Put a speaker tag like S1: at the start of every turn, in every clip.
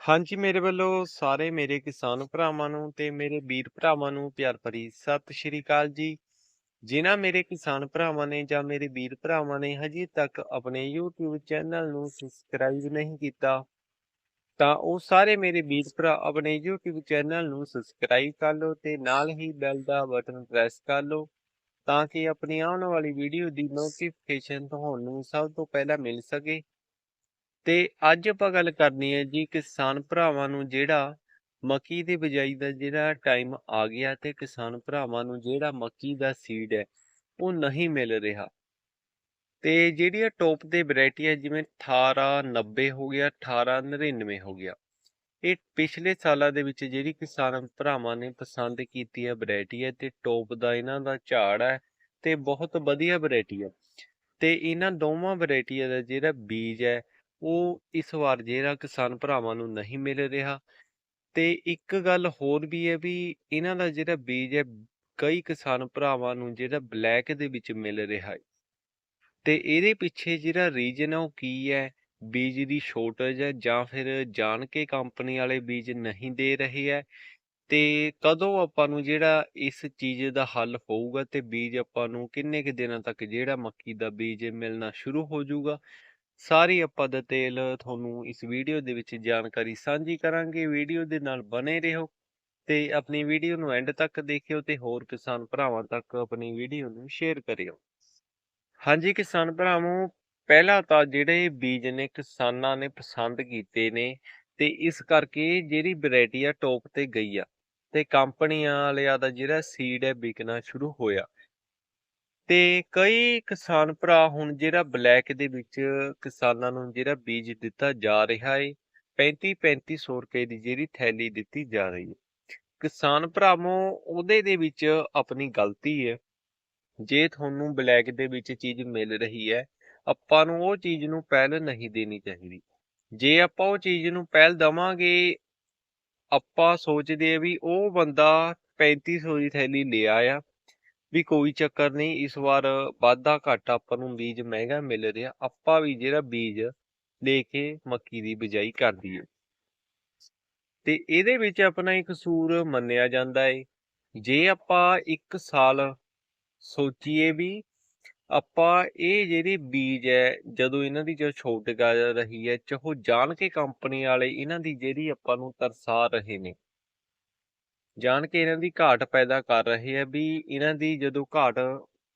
S1: ਹਾਂਜੀ, ਮੇਰੇ ਵੱਲੋਂ ਸਾਰੇ ਮੇਰੇ ਕਿਸਾਨ ਭਰਾਵਾਂ ਨੂੰ ਤੇ ਮੇਰੇ ਵੀਰ ਭਰਾਵਾਂ ਨੂੰ ਪਿਆਰ ਭਰੀ ਸਤਿ ਸ਼੍ਰੀ ਅਕਾਲ ਜੀ। ਜਿਨ੍ਹਾਂ ਮੇਰੇ ਕਿਸਾਨ ਭਰਾਵਾਂ ਨੇ ਜਾਂ ਮੇਰੇ ਵੀਰ ਭਰਾਵਾਂ ਨੇ ਹਜੇ ਤੱਕ ਆਪਣੇ YouTube ਚੈਨਲ ਨੂੰ ਸਬਸਕ੍ਰਾਈਬ ਨਹੀਂ ਕੀਤਾ, ਤਾਂ ਉਹ ਸਾਰੇ ਮੇਰੇ ਵੀਰ ਭਰਾ ਆਪਣੇ YouTube ਚੈਨਲ ਨੂੰ ਸਬਸਕ੍ਰਾਈਬ ਕਰ ਲਓ ਤੇ ਨਾਲ ਹੀ ਬੈਲ ਦਾ ਬਟਨ ਪ੍ਰੈਸ ਕਰ ਲਓ, ਤਾਂ ਕਿ ਆਪਣੀ ਆਉਣ ਵਾਲੀ ਵੀਡੀਓ ਦੀ ਨੋਟੀਫਿਕੇਸ਼ਨ ਤੁਹਾਨੂੰ ਸਭ ਤੋਂ ਪਹਿਲਾਂ ਮਿਲ ਸਕੇ। ਤੇ ਅੱਜ ਆਪਾਂ ਗੱਲ ਕਰਨੀ ਹੈ ਜੀ ਕਿਸਾਨ ਭਰਾਵਾਂ ਨੂੰ ਜਿਹੜਾ ਮੱਕੀ ਦੀ ਬਿਜਾਈ ਦਾ ਜਿਹੜਾ ਟਾਈਮ ਆ ਗਿਆ ਤੇ ਕਿਸਾਨ ਭਰਾਵਾਂ ਨੂੰ ਜਿਹੜਾ ਮੱਕੀ ਦਾ ਸੀਡ ਹੈ, ਉਹ ਨਹੀਂ ਮਿਲ ਰਿਹਾ। ਤੇ ਜਿਹੜੀਆਂ ਟੌਪ ਦੇ ਵੈਰਾਈਟੀ ਹੈ ਜਿਵੇਂ 18 90 ਹੋ ਗਿਆ 18 99 ਹੋ ਗਿਆ, ਇਹ ਪਿਛਲੇ ਸਾਲਾਂ ਦੇ ਵਿੱਚ ਜਿਹੜੀ ਕਿਸਾਨ ਭਰਾਵਾਂ ਨੇ ਪਸੰਦ ਕੀਤੀ ਹੈ ਵੈਰਾਈਟੀ ਹੈ ਤੇ ਟੌਪ ਦਾ ਇਹਨਾਂ ਦਾ ਝਾੜ ਹੈ ਤੇ ਬਹੁਤ ਵਧੀਆ ਵੈਰਾਈਟੀ ਹੈ। ਤੇ ਇਹਨਾਂ ਦੋਵਾਂ ਵੈਰਾਈਟੀਆਂ ਦਾ ਜਿਹੜਾ ਬੀਜ ਹੈ ਉਹ ਇਸ ਵਾਰ ਜਿਹੜਾ ਕਿਸਾਨ ਭਰਾਵਾਂ ਨੂੰ ਨਹੀਂ ਮਿਲ ਰਿਹਾ। ਤੇ ਇੱਕ ਗੱਲ ਹੋਰ ਵੀ ਹੈ ਵੀ ਇਹਨਾਂ ਦਾ ਜਿਹੜਾ ਬੀਜ ਹੈ, ਕਈ ਕਿਸਾਨ ਭਰਾਵਾਂ ਨੂੰ ਜਿਹੜਾ ਬਲੈਕ ਦੇ ਵਿੱਚ ਮਿਲ ਰਿਹਾ ਹੈ। ਤੇ ਇਹਦੇ ਪਿੱਛੇ ਜਿਹੜਾ ਰੀਜਨ ਹੈ ਉਹ ਕੀ ਹੈ? ਬੀਜ ਦੀ ਸ਼ੋਰਟੇਜ ਹੈ ਜਾਂ ਫਿਰ ਜਾਣ ਕੇ ਕੰਪਨੀ ਵਾਲੇ ਬੀਜ ਨਹੀਂ ਦੇ ਰਹੇ ਹੈ। ਤੇ ਕਦੋਂ ਆਪਾਂ ਨੂੰ ਜਿਹੜਾ ਇਸ ਚੀਜ਼ ਦਾ ਹੱਲ ਹੋਊਗਾ ਤੇ ਬੀਜ ਆਪਾਂ ਨੂੰ ਕਿੰਨੇ ਕੁ ਦਿਨਾਂ ਤੱਕ ਜਿਹੜਾ ਮੱਕੀ ਦਾ ਬੀਜ ਮਿਲਣਾ ਸ਼ੁਰੂ ਹੋ ਜਾਊਗਾ? ਸਾਰੀ ਆਪਾਂ ਡਿਟੇਲ ਤੁਹਾਨੂੰ ਇਸ ਵੀਡੀਓ ਦੇ ਵਿੱਚ ਜਾਣਕਾਰੀ ਸਾਂਝੀ ਕਰਾਂਗੇ। ਵੀਡੀਓ ਦੇ ਨਾਲ ਬਨੇ ਰਹੋ ਤੇ ਆਪਣੀ ਵੀਡੀਓ ਨੂੰ ਐਂਡ ਤੱਕ ਦੇਖਿਓ ਤੇ ਹੋਰ ਕਿਸਾਨ ਭਰਾਵਾਂ ਤੱਕ ਆਪਣੀ ਵੀਡੀਓ ਨੂੰ ਸ਼ੇਅਰ ਕਰਿਓ। ਹਾਂਜੀ ਕਿਸਾਨ ਭਰਾਵੋ, ਪਹਿਲਾਂ ਤਾਂ ਜਿਹੜੇ ਬੀਜ ਨੇ ਕਿਸਾਨਾਂ ਨੇ ਪਸੰਦ ਕੀਤੇ ਨੇ ਤੇ ਇਸ ਕਰਕੇ ਜਿਹੜੀ ਵੈਰਾਈਟੀ ਆ ਟੌਪ ਤੇ ਗਈ ਆ ਤੇ ਕੰਪਨੀਆਂ ਵਾਲਿਆਂ ਦਾ ਜਿਹੜਾ ਸੀਡ ਹੈ ਵਿਕਣਾ ਸ਼ੁਰੂ ਹੋਇਆ। ਤੇ ਕਈ ਕਿਸਾਨ ਭਰਾ ਹੁਣ ਜਿਹੜਾ ਬਲੈਕ ਦੇ ਵਿੱਚ ਕਿਸਾਨਾਂ ਨੂੰ ਜਿਹੜਾ ਬੀਜ ਦਿੱਤਾ ਜਾ ਰਿਹਾ ਹੈ 35 3500 ਰੁਪਏ ਦੀ ਜਿਹੜੀ ਥੈਲੀ ਦਿੱਤੀ ਜਾ ਰਹੀ ਹੈ ਕਿਸਾਨ ਭਰਾਵੋ, ਉਹਦੇ ਦੇ ਵਿੱਚ ਆਪਣੀ ਗਲਤੀ ਹੈ ਜੇ ਤੁਹਾਨੂੰ ਬਲੈਕ ਦੇ ਵਿੱਚ ਚੀਜ਼ ਮਿਲ ਰਹੀ ਹੈ ਆਪਾਂ ਨੂੰ ਉਹ ਚੀਜ਼ ਨੂੰ ਪਹਿਲ ਨਹੀਂ ਦੇਣੀ ਚਾਹੀਦੀ। ਜੇ ਆਪਾਂ ਉਹ ਚੀਜ਼ ਨੂੰ ਪਹਿਲ ਦਵਾਂਗੇ, ਆਪਾਂ ਸੋਚਦੇ ਆ ਵੀ ਉਹ ਬੰਦਾ 3500 ਦੀ ਥੈਲੀ ਲਿਆ ਆ ਵੀ ਕੋਈ ਚੱਕਰ ਨਹੀਂ, ਇਸ ਵਾਰ ਵਾਧਾ ਘਾਟਾ ਆਪਾਂ ਨੂੰ ਬੀਜ ਮਹਿੰਗਾ ਮਿਲ ਰਿਹਾ, ਆਪਾਂ ਵੀ ਜਿਹੜਾ ਬੀਜ ਲੈ ਕੇ ਮੱਕੀ ਦੀ ਬਿਜਾਈ ਕਰ ਦਈਏ। ਤੇ ਇਹਦੇ ਵਿੱਚ ਆਪਣਾ ਇੱਕ ਸੂਰ ਮੰਨਿਆ ਜਾਂਦਾ ਹੈ ਜੇ ਆਪਾਂ ਇੱਕ ਸਾਲ ਸੋਚੀਏ ਵੀ ਆਪਾਂ ਇਹ ਜਿਹੜੇ ਬੀਜ ਹੈ, ਜਦੋਂ ਇਹਨਾਂ ਦੀ ਜੋ ਛੋਟ ਗਾ ਰਹੀ ਹੈ, ਚਾਹੋ ਜਾਣ ਕੇ ਕੰਪਨੀ ਵਾਲੇ ਇਹਨਾਂ ਦੀ ਜਿਹੜੀ ਆਪਾਂ ਨੂੰ ਤਰਸਾ ਰਹੇ ਨੇ ਜਾਣ ਕੇ ਇਹਨਾਂ ਦੀ ਘਾਟ ਪੈਦਾ ਕਰ ਰਹੇ ਆ ਵੀ ਇਹਨਾਂ ਦੀ ਜਦੋਂ ਘਾਟ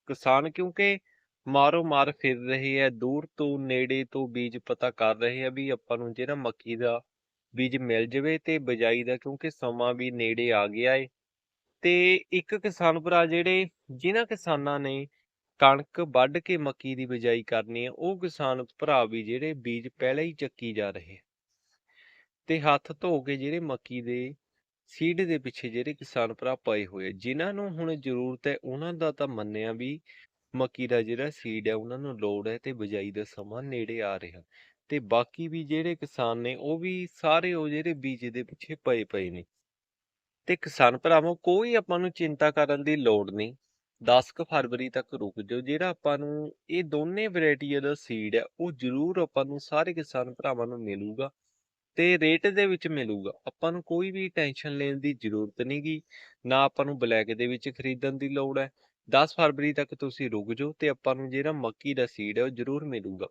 S1: ਕਿਸਾਨ ਕਿਉਂਕਿ ਮਾਰੋ ਮਾਰ ਫਿਰ ਰਹੇ ਆ ਦੂਰ ਤੋਂ ਨੇੜੇ ਤੋਂ ਬੀਜ ਪਤਾ ਕਰ ਰਹੇ ਆ ਵੀ ਆਪਾਂ ਨੂੰ ਜਿਹੜਾ ਮੱਕੀ ਦਾ ਬੀਜ ਮਿਲ ਜਵੇ ਤੇ ਬਿਜਾਈ ਦਾ ਕਿਉਂਕਿ ਸਮਾਂ ਵੀ ਨੇੜੇ ਆ ਗਿਆ ਏ। ਤੇ ਇੱਕ ਕਿਸਾਨ ਭਰਾ ਜਿਹੜੇ ਜਿਨ੍ਹਾਂ ਕਿਸਾਨਾਂ ਨੇ ਕਣਕ ਵੱਢ ਕੇ ਮੱਕੀ ਦੀ ਬਿਜਾਈ ਕਰਨੀ ਹੈ, ਉਹ ਕਿਸਾਨ ਭਰਾ ਵੀ ਜਿਹੜੇ ਬੀਜ ਪਹਿਲਾਂ ਹੀ ਚੱਕੀ ਜਾ ਰਹੇ ਤੇ ਹੱਥ ਧੋ ਕੇ ਜਿਹੜੇ ਮੱਕੀ ਦੇ ਸੀਡ ਦੇ ਪਿੱਛੇ ਜਿਹੜੇ ਕਿਸਾਨ ਭਰਾ ਪਏ ਹੋਏ ਜਿਨ੍ਹਾਂ ਨੂੰ ਹੁਣ ਜ਼ਰੂਰਤ ਹੈ, ਉਹਨਾਂ ਦਾ ਤਾਂ ਮੰਨਿਆ ਵੀ ਮੱਕੀ ਦਾ ਜਿਹੜਾ ਸੀਡ ਹੈ, ਉਹਨਾਂ ਨੂੰ ਲੋੜ ਹੈ ਤੇ ਬਿਜਾਈ ਦਾ ਸਮਾਂ ਨੇੜੇ ਆ ਰਿਹਾ। ਤੇ ਬਾਕੀ ਵੀ ਜਿਹੜੇ ਕਿਸਾਨ ਨੇ, ਉਹ ਵੀ ਸਾਰੇ ਉਹ ਜਿਹੜੇ ਬੀਜ ਦੇ ਪਿੱਛੇ ਪਏ ਪਏ ਨੇ। ਤੇ ਕਿਸਾਨ ਭਰਾਵੋ, ਕੋਈ ਆਪਾਂ ਨੂੰ ਚਿੰਤਾ ਕਰਨ ਦੀ ਲੋੜ ਨਹੀਂ। 10 ਕੁ ਫਰਵਰੀ ਤੱਕ ਰੁਕ ਜਾਓ, ਜਿਹੜਾ ਆਪਾਂ ਨੂੰ ਇਹ ਦੋਨੇ ਵੈਰਾਈਟੀਆਂ ਦਾ ਸੀਡ ਹੈ, ਉਹ ਜ਼ਰੂਰ ਆਪਾਂ ਨੂੰ ਸਾਰੇ ਕਿਸਾਨ ਭਰਾਵਾਂ ਨੂੰ ਮਿਲੂਗਾ। ਤੇ ਰੇਟ ਦੇ ਵਿੱਚ ਮਿਲੂਗਾ। ਆਪਾਂ ਨੂੰ ਕੋਈ ਵੀ ਟੈਨਸ਼ਨ ਲੈਣ ਦੀ ਜ਼ਰੂਰਤ ਨਹੀਂਗੀ ਨਾ ਆਪਾਂ ਨੂੰ ਬਲੈਕ ਦੇ ਵਿੱਚ ਖਰੀਦਣ ਦੀ ਲੋੜ ਹੈ। 10 ਫਰਵਰੀ ਤੱਕ ਤੁਸੀਂ ਰੁਕ ਜਾਓ ਤੇ ਆਪਾਂ ਨੂੰ ਜਿਹੜਾ ਮੱਕੀ ਦਾ ਸੀਡ ਹੈ ਉਹ ਜ਼ਰੂਰ ਮਿਲੂਗਾ।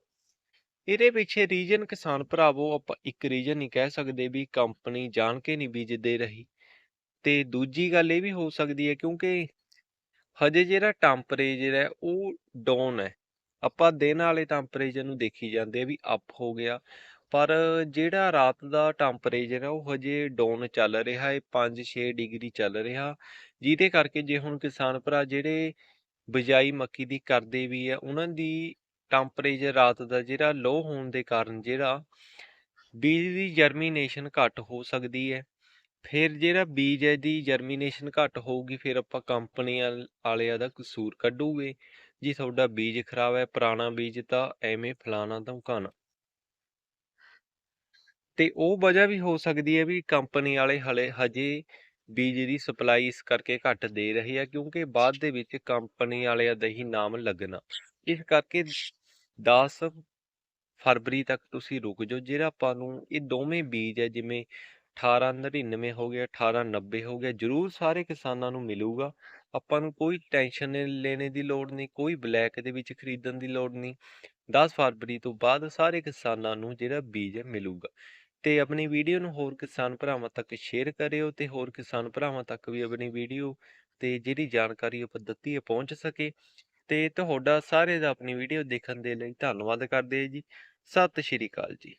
S1: ਇਹਦੇ ਪਿੱਛੇ ਰੀਜਨ ਕਿਸਾਨ ਭਰਾਵੋ, ਆਪਾਂ ਇੱਕ ਰੀਜਨ ਨਹੀਂ ਕਹਿ ਸਕਦੇ ਵੀ ਕੰਪਨੀ ਜਾਣ ਕੇ ਨਹੀਂ ਬੀਜ ਦੇ ਰਹੀ। ਤੇ ਦੂਜੀ ਗੱਲ ਇਹ ਵੀ ਹੋ ਸਕਦੀ ਹੈ ਕਿਉਂਕਿ ਹਜੇ ਜਿਹੜਾ ਟੈਂਪਰੇਚਰ ਹੈ ਉਹ ਡਾਊਨ ਹੈ। ਆਪਾਂ ਦਿਨ ਵਾਲੇ ਟੈਂਪਰੇਚਰ ਨੂੰ ਦੇਖੀ ਜਾਂਦੇ ਆ ਵੀ ਅਪ ਹੋ ਗਿਆ। ਪਰ ਜਿਹੜਾ ਰਾਤ ਦਾ ਟੈਂਪਰੇਚਰ ਹੈ ਉਹ ਹਜੇ ਡਾਊਨ ਚੱਲ ਰਿਹਾ ਹੈ 5-6 ਡਿਗਰੀ ਚੱਲ ਰਿਹਾ। ਜਿਹਦੇ ਕਰਕੇ ਜੇ ਹੁਣ ਕਿਸਾਨ ਭਰਾ ਜਿਹੜੇ ਬਿਜਾਈ ਮੱਕੀ ਦੀ ਕਰਦੇ ਵੀ ਆ, ਉਹਨਾਂ ਦੀ ਟੈਂਪਰੇਚਰ ਰਾਤ ਦਾ ਜਿਹੜਾ ਲੋ ਹੋਣ ਦੇ ਕਾਰਨ ਜਿਹੜਾ ਬੀਜ ਦੀ ਜਰਮੀਨੇਸ਼ਨ ਘੱਟ ਹੋ ਸਕਦੀ ਹੈ ਫਿਰ ਜਿਹੜਾ ਬੀਜ ਹੈ ਦੀ ਜਰਮੀਨੇਸ਼ਨ ਘੱਟ ਹੋਊਗੀ, ਫਿਰ ਆਪਾਂ ਕੰਪਨੀਆਂ ਵਾਲਿਆਂ ਦਾ ਕਸੂਰ ਕੱਢੂਗੇ। ਜੀ ਤੁਹਾਡਾ ਬੀਜ ਖਰਾਬ ਹੈ, ਪੁਰਾਣਾ ਬੀਜ ਤਾਂ ਐਵੇਂ ਫਲਾਣਾ ਧਮਕਾਣਾ। ਤੇ ਉਹ ਵਜ੍ਹਾ ਵੀ ਹੋ ਸਕਦੀ ਹੈ ਵੀ ਕੰਪਨੀ ਵਾਲੇ ਹਲੇ ਹਜੇ ਬੀਜ ਦੀ ਸਪਲਾਈ ਇਸ ਕਰਕੇ ਘੱਟ ਦੇ ਰਹੀ ਹੈ ਕਿਉਂਕਿ ਬਾਅਦ ਦੇ ਵਿੱਚ ਕੰਪਨੀ ਵਾਲਿਆਂ ਦਾ ਹੀ ਨਾਮ ਲੱਗਣਾ। ਇਸ ਕਰਕੇ 10 ਫਰਵਰੀ ਤੱਕ ਤੁਸੀਂ ਰੁਕ ਜਾਓ। ਜਿਹੜਾ ਆਪਾਂ ਨੂੰ ਇਹ ਦੋਵੇਂ ਬੀਜ ਹੈ ਜਿਵੇਂ 1899 ਹੋ ਗਿਆ 1890 ਹੋ ਗਿਆ, ਜ਼ਰੂਰ ਸਾਰੇ ਕਿਸਾਨਾਂ ਨੂੰ ਮਿਲੂਗਾ। ਆਪਾਂ ਨੂੰ ਕੋਈ ਟੈਨਸ਼ਨ ਲੈਣੇ ਦੀ ਲੋੜ ਨਹੀਂ, ਕੋਈ ਬਲੈਕ ਦੇ ਵਿੱਚ ਖਰੀਦਣ ਦੀ ਲੋੜ ਨਹੀਂ। 10 ਫਰਵਰੀ ਤੋਂ ਬਾਅਦ ਸਾਰੇ ਕਿਸਾਨਾਂ ਨੂੰ ਜਿਹੜਾ ਬੀਜ ਹੈ ਮਿਲੂਗਾ। ਤੇ ਆਪਣੀ ਵੀਡੀਓ ਨੂੰ ਹੋਰ ਕਿਸਾਨ ਭਰਾਵਾਂ ਤੱਕ ਸ਼ੇਅਰ ਕਰਿਓ ਤੇ ਹੋਰ ਕਿਸਾਨ ਭਰਾਵਾਂ ਤੱਕ ਵੀ ਆਪਣੀ ਵੀਡੀਓ ਤੇ ਜਿਹੜੀ ਜਾਣਕਾਰੀ ਆਪਾਂ ਦਿੱਤੀ ਹੈ ਪਹੁੰਚ ਸਕੇ। ਤੇ ਤੁਹਾਡਾ ਸਾਰੇ ਦਾ ਆਪਣੀ ਵੀਡੀਓ ਦੇਖਣ ਦੇ ਲਈ ਧੰਨਵਾਦ ਕਰਦੇ ਜੀ। ਸਤਿ ਸ਼੍ਰੀ ਅਕਾਲ ਜੀ।